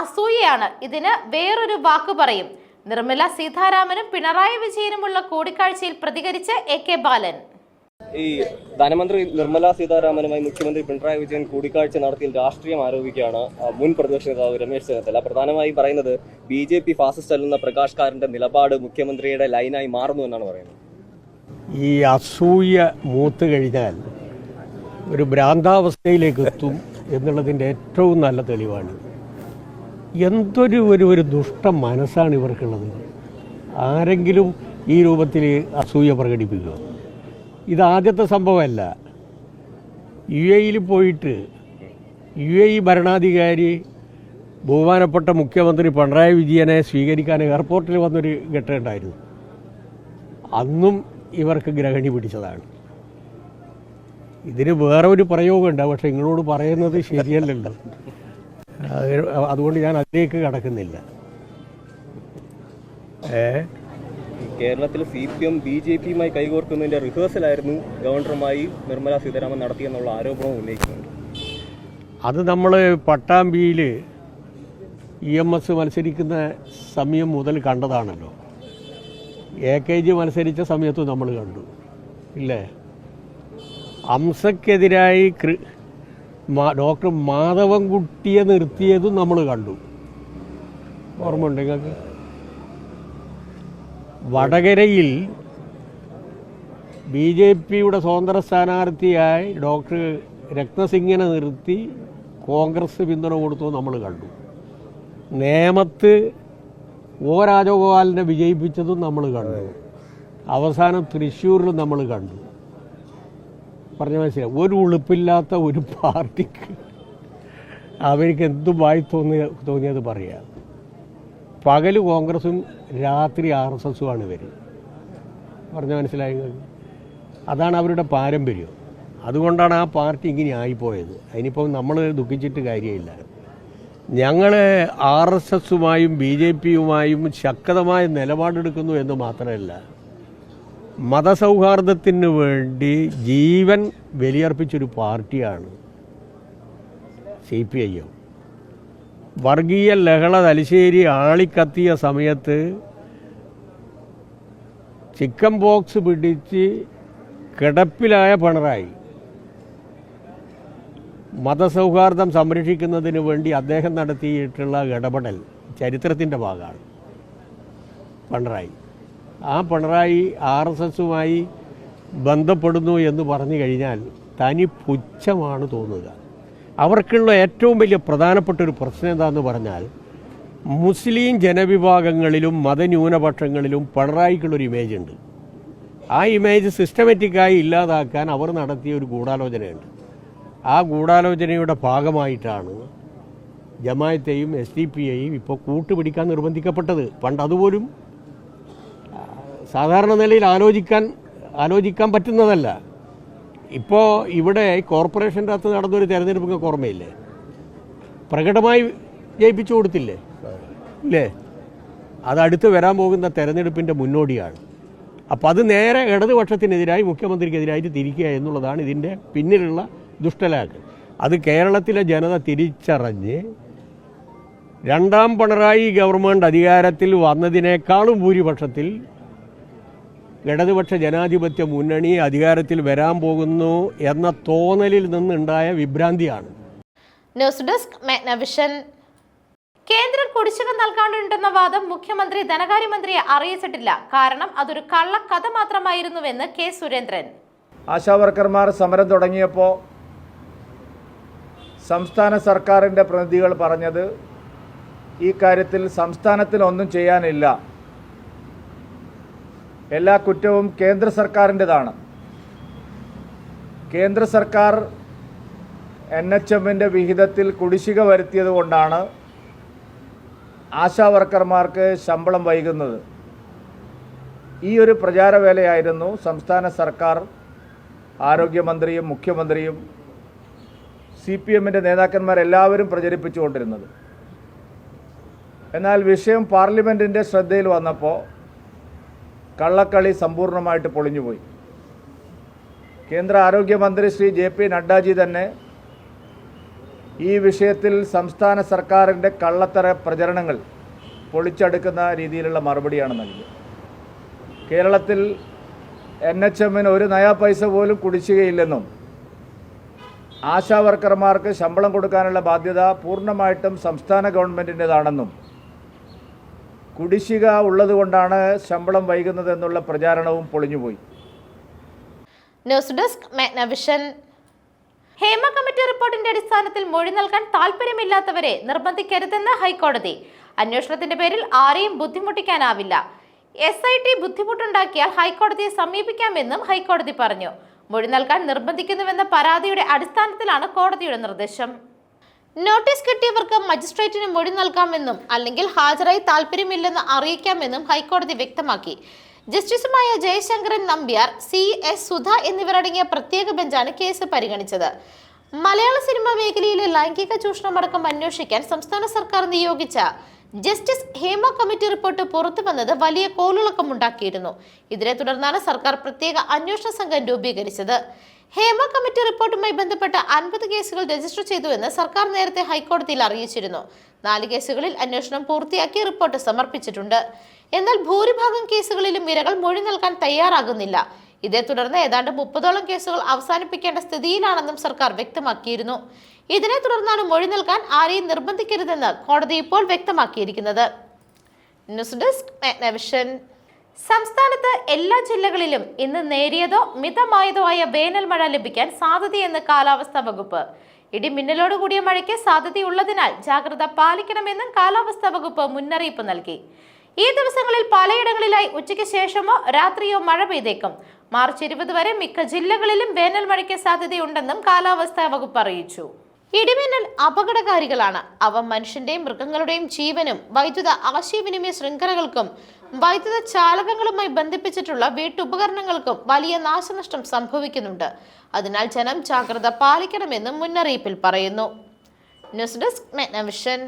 അസൂയയാണ്. ഇതിന് വേറൊരു വാക്ക് പറയും. നിർമ്മല സീതാരാമനും പിണറായി വിജയനുമുള്ള കൂടിക്കാഴ്ചയിൽ പ്രതികരിച്ച് എ കെ ബാലൻ. ഈ ധനമന്ത്രി നിർമ്മല സീതാരാമനുമായി മുഖ്യമന്ത്രി പിണറായി വിജയൻ കൂടിക്കാഴ്ച നടത്തിയ രാഷ്ട്രീയം ആരോപിക്കുകയാണ് മുൻ പ്രതിപക്ഷ നേതാവ് രമേശ് ചെന്നിത്തല. പ്രധാനമായി പറയുന്നത് ബി ജെ പി ഫാസിസ്റ്റ് അല്ലെന്ന പ്രകാശ് കാരന്റെ നിലപാട് മുഖ്യമന്ത്രിയുടെ ലൈനായി മാറുന്നു എന്നാണ് പറയുന്നത്. ഈ അസൂയ മൂത്ത് കഴിഞ്ഞാൽ ഒരു ഭ്രാന്താവസ്ഥയിലേക്ക് എത്തും എന്നുള്ളതിന്റെ ഏറ്റവും നല്ല തെളിവാണ് എന്തൊരു ഒരു ഒരു ദുഷ്ട മനസ്സാണ് ഇവർക്കുള്ളത്. ആരെങ്കിലും ഈ രൂപത്തിൽ അസൂയ പ്രകടിപ്പിക്കുക ഇത് ആദ്യത്തെ സംഭവമല്ല. യു എയിൽ പോയിട്ട് യു എ ഭരണാധികാരി ബഹുമാനപ്പെട്ട മുഖ്യമന്ത്രി പിണറായി വിജയനെ സ്വീകരിക്കാൻ എയർപോർട്ടിൽ വന്നൊരു ഘട്ടമുണ്ടായിരുന്നു അന്നും ഇവർക്ക് ഗ്രഹണി പിടിച്ചതാണ്. ഇതിന് വേറെ ഒരു പ്രയോഗമുണ്ട് പക്ഷെ നിങ്ങളോട് പറയുന്നത് ശരിയല്ലല്ലോ. അതുകൊണ്ട് ഞാൻ അതിലേക്ക് കടക്കുന്നില്ല. ഏ? കേരളത്തിൽ C P M B J പിയുമായി കൈകോർക്കുന്നതിന്റെ റിഹേഴ്സലായിരുന്നു ഗവർണറുമായി നിർമ്മല സീതാരാമൻ നടത്തിയെന്നുള്ള ആരോപണവും ഉന്നയിക്കുന്നുണ്ട്. അത് നമ്മൾ പട്ടാമ്പിയിൽ ഇ എം എസ് മത്സരിക്കുന്ന സമയം മുതൽ കണ്ടതാണല്ലോ. എ കെ ജി മത്സരിച്ച സമയത്ത് നമ്മൾ കണ്ടു. ഇല്ലേ? അംസക്കെതിരായി ഡോക്ടർ മാധവൻകുട്ടിയെ നിർത്തിയതും നമ്മൾ കണ്ടു. ഓർമ്മയുണ്ട് നിങ്ങൾക്ക്? വടകരയിൽ ബി ജെ പിയുടെ സ്വതന്ത്ര സ്ഥാനാർത്ഥിയായി ഡോക്ടർ രത്നസിംഗിനെ നിർത്തി കോൺഗ്രസ് പിന്തുണ കൊടുത്തു നമ്മൾ കണ്ടു. നേമത്ത് ഒ രാജഗോപാലിനെ വിജയിപ്പിച്ചതും നമ്മൾ കണ്ടു. അവസാനം തൃശ്ശൂരിൽ നമ്മൾ കണ്ടു. പറഞ്ഞ മനസ്സിലായി. ഒരു ഉളുപ്പില്ലാത്ത ഒരു പാർട്ടിക്ക് അവർക്ക് എന്തും വായി തോന്നിയ തോന്നിയത് പറയാം. പകൽ കോൺഗ്രസും രാത്രി ആർ എസ് എസുമാണ് ഇവർ പറഞ്ഞ മനസ്സിലായി? അതാണ് അവരുടെ പാരമ്പര്യം. അതുകൊണ്ടാണ് ആ പാർട്ടി ഇങ്ങനെ ആയിപ്പോയത്. അതിനിപ്പം നമ്മൾ ദുഃഖിച്ചിട്ട് കാര്യമില്ല. ഞങ്ങൾ ആർ എസ് എസുമായും ബി ജെ പിയുമായും ശക്തമായ നിലപാടെടുക്കുന്നു എന്ന് മാത്രമല്ല മതസൗഹാർദ്ദത്തിന് വേണ്ടി ജീവൻ ബലിയർപ്പിച്ചൊരു പാർട്ടിയാണ് സി പി ഐ എം. വർഗീയ ലഹള തലശ്ശേരി ആളിക്കത്തിയ സമയത്ത് ചിക്കൻ ബോക്സ് പിടിച്ച് കിടപ്പിലായ പിണറായി. മതസൗഹാർദ്ദം സംരക്ഷിക്കുന്നതിന് വേണ്ടി അദ്ദേഹം നടത്തിയിട്ടുള്ള ഇടപെടൽ ചരിത്രത്തിന്റെ ഭാഗമാണ് പിണറായി. ആ പിണറായി ആർ എസ് എസുമായി ബന്ധപ്പെടുന്നു എന്ന് പറഞ്ഞു കഴിഞ്ഞാൽ തനി പുച്ഛമാണ് തോന്നുക. അവർക്കുള്ള ഏറ്റവും വലിയ പ്രധാനപ്പെട്ട ഒരു പ്രശ്നം എന്താണെന്ന് പറഞ്ഞാൽ മുസ്ലിം ജനവിഭാഗങ്ങളിലും മതന്യൂനപക്ഷങ്ങളിലും പിണറായിക്കുള്ളൊരു ഇമേജ് ഉണ്ട്. ആ ഇമേജ് സിസ്റ്റമാറ്റിക്കായി ഇല്ലാതാക്കാൻ അവർ നടത്തിയ ഒരു ഗൂഢാലോചനയുണ്ട്. ആ ഗൂഢാലോചനയുടെ ഭാഗമായിട്ടാണ് ജമായത്തെയും എസ് ഡി പി ഐയും ഇപ്പോൾ കൂട്ടുപിടിക്കാൻ നിർബന്ധിക്കപ്പെട്ടത്. പണ്ട് അതുപോലും സാധാരണ നിലയിൽ ആലോചിക്കാൻ ആലോചിക്കാൻ പറ്റുന്നതല്ല. ഇപ്പോൾ ഇവിടെ കോർപ്പറേഷന്റെ അകത്ത് നടന്നൊരു തെരഞ്ഞെടുപ്പൊക്കെ ഓർമ്മയില്ലേ? പ്രകടമായി ജയിപ്പിച്ചു കൊടുത്തില്ലേ? ഇല്ലേ? അത് അടുത്ത് വരാൻ പോകുന്ന തെരഞ്ഞെടുപ്പിന്റെ മുന്നോടിയാണ്. അപ്പോൾ അത് നേരെ ഇടതുപക്ഷത്തിനെതിരായി മുഖ്യമന്ത്രിക്കെതിരായിട്ട് തിരിക്കുക എന്നുള്ളതാണ് ഇതിന്റെ പിന്നിലുള്ള ദുഷ്ടലാക്ക് അത് കേരളത്തിലെ ജനത തിരിച്ചറിഞ്ഞ് രണ്ടാം പിണറായി ഗവൺമെന്റ് അധികാരത്തിൽ വന്നതിനേക്കാളും ഭൂരിപക്ഷത്തിൽ ഇടതുപക്ഷ ജനാധിപത്യ മുന്നണി അധികാരത്തിൽ വരാൻ പോകുന്നു എന്ന തോന്നലിൽ നിന്നുണ്ടായ വിഭ്രാന്തിയാണ്. ന്യൂസ് ഡെസ്ക് മെഗ്നവിഷൻ കേന്ദ്രം കുടിശ്ശിക നൽകാണ്ടുണ്ടെന്ന വാദം മുഖ്യമന്ത്രി ധനകാര്യമന്ത്രിയെ അറിയിച്ചിട്ടില്ല. കാരണം അതൊരു കള്ളക്കഥ മാത്രമായിരുന്നുവെന്ന് കെ സുരേന്ദ്രൻ. ആശാവർക്കർമാർ സമരം തുടങ്ങിയപ്പോൾ സംസ്ഥാന സർക്കാരിന്റെ പ്രതിനിധികൾ പറഞ്ഞത് ഈ കാര്യത്തിൽ സംസ്ഥാനത്തിനൊന്നും ചെയ്യാനില്ല. എല്ലാ കുറ്റവും കേന്ദ്ര സർക്കാരിന്റെതാണ്. കേന്ദ്ര സർക്കാർ എൻ എച്ച് എമ്മിന്റെ വിഹിതത്തിൽ കുടിശ്ശിക വരുത്തിയത് കൊണ്ടാണ് ആശാവർക്കർമാർക്ക് ശമ്പളം വൈകുന്നത്. ഈ ഒരു പ്രചാരവേലയായിരുന്നു സംസ്ഥാന സർക്കാർ ആരോഗ്യമന്ത്രിയും മുഖ്യമന്ത്രിയും സി പി എമ്മിന്റെ നേതാക്കന്മാരെല്ലാവരും പ്രചരിപ്പിച്ചുകൊണ്ടിരുന്നത്. എന്നാൽ വിഷയം പാർലമെന്റിന്റെ ശ്രദ്ധയിൽ വന്നപ്പോൾ കള്ളക്കളി സമ്പൂർണമായിട്ട് പൊളിഞ്ഞുപോയി. കേന്ദ്ര ആരോഗ്യമന്ത്രി ശ്രീ ജെ പി നഡ്ഡാജി തന്നെ ഈ വിഷയത്തിൽ സംസ്ഥാന സർക്കാരിന്റെ കള്ളത്തര പ്രചരണങ്ങൾ പൊളിച്ചെടുക്കുന്ന രീതിയിലുള്ള മറുപടിയാണ് നൽകിയത്. കേരളത്തിൽ എൻ എച്ച് എമ്മിന് ഒരു നയാ പൈസ പോലും കുടിശ്ശികയില്ലെന്നും ആശാവർക്കർമാർക്ക് ശമ്പളം കൊടുക്കാനുള്ള ബാധ്യത പൂർണമായിട്ടും സംസ്ഥാന ഗവൺമെന്റിന്റെതാണെന്നും കുടിശ്ശിക ഉള്ളതുകൊണ്ടാണ് ശമ്പളം വൈകുന്നത് എന്നുള്ള പ്രചാരണവും പൊളിഞ്ഞുപോയി. News desk Magnavision Hema committee റിപ്പോർട്ടിന്റെ അടിസ്ഥാനത്തിൽ മൊഴി നൽകാൻ താല്പര്യമില്ലാത്തവരെ നിർബന്ധിക്കരുതെന്ന് ഹൈക്കോടതി. അന്വേഷണത്തിന്റെ പേരിൽ ആരെയും ബുദ്ധിമുട്ടിക്കാനാവില്ല. എസ് ഐ ടി ബുദ്ധിമുട്ടുണ്ടാക്കിയാൽ ഹൈക്കോടതിയെ സമീപിക്കാമെന്നും ഹൈക്കോടതി പറഞ്ഞു. മൊഴി നൽകാൻ നിർബന്ധിക്കുന്നുവെന്ന പരാതിയുടെ അടിസ്ഥാനത്തിലാണ് കോടതിയുടെ നിർദ്ദേശം. നോട്ടീസ് കിട്ടിയവർക്ക് മജിസ്ട്രേറ്റിന് മൊഴി നൽകാമെന്നും അല്ലെങ്കിൽ ഹാജരായി താല്പര്യമില്ലെന്ന് അറിയിക്കാമെന്നും ഹൈക്കോടതി വ്യക്തമാക്കി. ജസ്റ്റിസുമായ ജയശങ്കരൻ നമ്പ്യാർ സി എസ് സുധ എന്നിവരടങ്ങിയ പ്രത്യേക ബെഞ്ചാണ് കേസ് പരിഗണിച്ചത്. മലയാള സിനിമാ മേഖലയിലെ ലൈംഗിക ചൂഷണമടക്കം അന്വേഷിക്കാൻ സംസ്ഥാന സർക്കാർ നിയോഗിച്ച ജസ്റ്റിസ് ഹേമ കമ്മിറ്റി റിപ്പോർട്ട് പുറത്തു വന്നത് വലിയ കോളിളക്കമുണ്ടാക്കിയിരുന്നു. ഇതിനെ തുടർന്നാണ് സർക്കാർ പ്രത്യേക അന്വേഷണ സംഘം രൂപീകരിച്ചത്. ഹേമ കമ്മിറ്റി റിപ്പോർട്ടുമായി ബന്ധപ്പെട്ട അൻപത് കേസുകൾ രജിസ്റ്റർ ചെയ്തുവെന്ന് സർക്കാർ നേരത്തെ ഹൈക്കോടതിയിൽ അറിയിച്ചിരുന്നു. നാല് കേസുകളിൽ അന്വേഷണം പൂർത്തിയാക്കി റിപ്പോർട്ട് സമർപ്പിച്ചിട്ടുണ്ട്. എന്നാൽ ഭൂരിഭാഗം കേസുകളിലും ഇരകൾ മൊഴി നൽകാൻ തയ്യാറാകുന്നില്ല. ഇതേ തുടർന്ന് ഏതാണ്ട് മുപ്പതോളം കേസുകൾ അവസാനിപ്പിക്കേണ്ട സ്ഥിതിയിലാണെന്നും സർക്കാർ വ്യക്തമാക്കിയിരുന്നു. ഇതിനെ തുടർന്നാണ് മൊഴി നൽകാൻ ആരെയും നിർബന്ധിക്കരുതെന്ന് കോടതി ഇപ്പോൾ വ്യക്തമാക്കിയിരിക്കുന്നത്. News desk Magnavision. സംസ്ഥാനത്ത് എല്ലാ ജില്ലകളിലും ഇന്ന് നേരിയതോ മിതമായതോ ആയ വേനൽ മഴ ലഭിക്കാൻ സാധ്യതയെന്ന് കാലാവസ്ഥാ വകുപ്പ്. ഇടിമിന്നലോട് കൂടിയ മഴയ്ക്ക് സാധ്യതയുള്ളതിനാൽ ജാഗ്രത പാലിക്കണമെന്നും കാലാവസ്ഥാ വകുപ്പ് മുന്നറിയിപ്പ് നൽകി. ഈ ദിവസങ്ങളിൽ പലയിടങ്ങളിലായി ഉച്ചയ്ക്ക് ശേഷമോ രാത്രിയോ മഴ പെയ്തേക്കും. മാർച്ച് ഇരുപത് വരെ മിക്ക ജില്ലകളിലും വേനൽ മഴയ്ക്ക് സാധ്യതയുണ്ടെന്നും കാലാവസ്ഥാ വകുപ്പ് അറിയിച്ചു. ഇടിമിന്നൽ അപകടകാരികളാണ്. അവ മനുഷ്യന്റെയും മൃഗങ്ങളുടെയും ജീവനും വൈദ്യുത ആശയവിനിമയ ശൃംഖലകൾക്കും വൈദ്യുത ചാലകങ്ങളുമായി ബന്ധിപ്പിച്ചിട്ടുള്ള വീട്ടുപകരണങ്ങൾക്കും വലിയ നാശനഷ്ടം സംഭവിക്കുന്നുണ്ട്. അതിനാൽ ജനം ജാഗ്രത പാലിക്കണമെന്ന് മുന്നറിയിപ്പിൽ പറയുന്നു. News desk Magnavision.